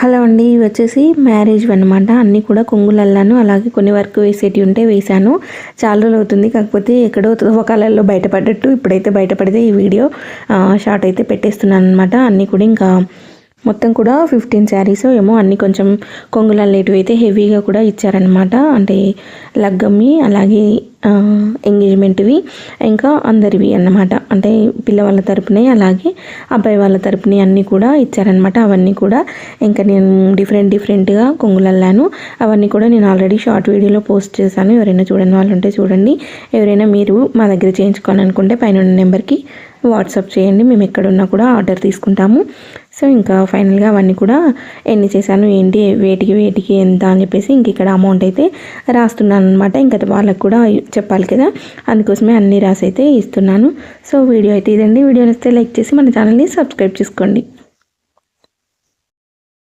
Hello అండి ఇవి వచ్చేసి మ్యారేజ్ అనమాట అన్నీ కూడా కొంగులు అల్లాను అలాగే కొన్ని వర్క్ వేసేటివి ఉంటే వేశాను. చాలా రోజులు అవుతుంది కాకపోతే ఎక్కడో తవ్వకాలలో బయటపడ్డట్టు ఇప్పుడైతే బయటపడితే ఈ వీడియో షార్ట్ అయితే పెట్టేస్తున్నాను అనమాట అన్నీ కూడా ఇంకా మొత్తం కూడా ఫిఫ్టీన్ శారీస్ ఏమో. అన్నీ కొంచెం కొంగులు అల్లేటివి అయితే హెవీగా కూడా ఇచ్చారనమాట అంటే లగ్గమ్మి అలాగే ఎంగేజ్మెంట్వి ఇంకా అందరివి అన్నమాట. అంటే పిల్లవాళ్ళ తరపునే అలాగే అబ్బాయి వాళ్ళ తరపుని అన్నీ కూడా ఇచ్చారనమాట అవన్నీ కూడా ఇంకా నేను డిఫరెంట్ డిఫరెంట్గా కొంగులల్లాను. అవన్నీ కూడా నేను ఆల్రెడీ షార్ట్ వీడియోలో పోస్ట్ చేశాను. ఎవరైనా చూడని వాళ్ళు ఉంటే చూడండి. ఎవరైనా మీరు మా దగ్గర చేయించుకోవాలనుకుంటే పైన నెంబర్కి వాట్సాప్ చేయండి. మేము ఎక్కడున్నా కూడా ఆర్డర్ తీసుకుంటాము. సో ఇంకా ఫైనల్గా అవన్నీ కూడా ఎన్ని చేశాను ఏంటి వేటికి వేటికి ఎంత అని చెప్పేసి ఇంక ఇక్కడ అమౌంట్ అయితే రాస్తున్నాను అనమాట ఇంకా వాళ్ళకు కూడా చెప్పాలి కదా. అందుకోసమే అన్ని రాసి అయితే ఇస్తున్నాను. సో వీడియో అయితే ఇదండి. వీడియో వస్తే లైక్ చేసి మన ఛానల్ని సబ్స్క్రైబ్ చేసుకోండి.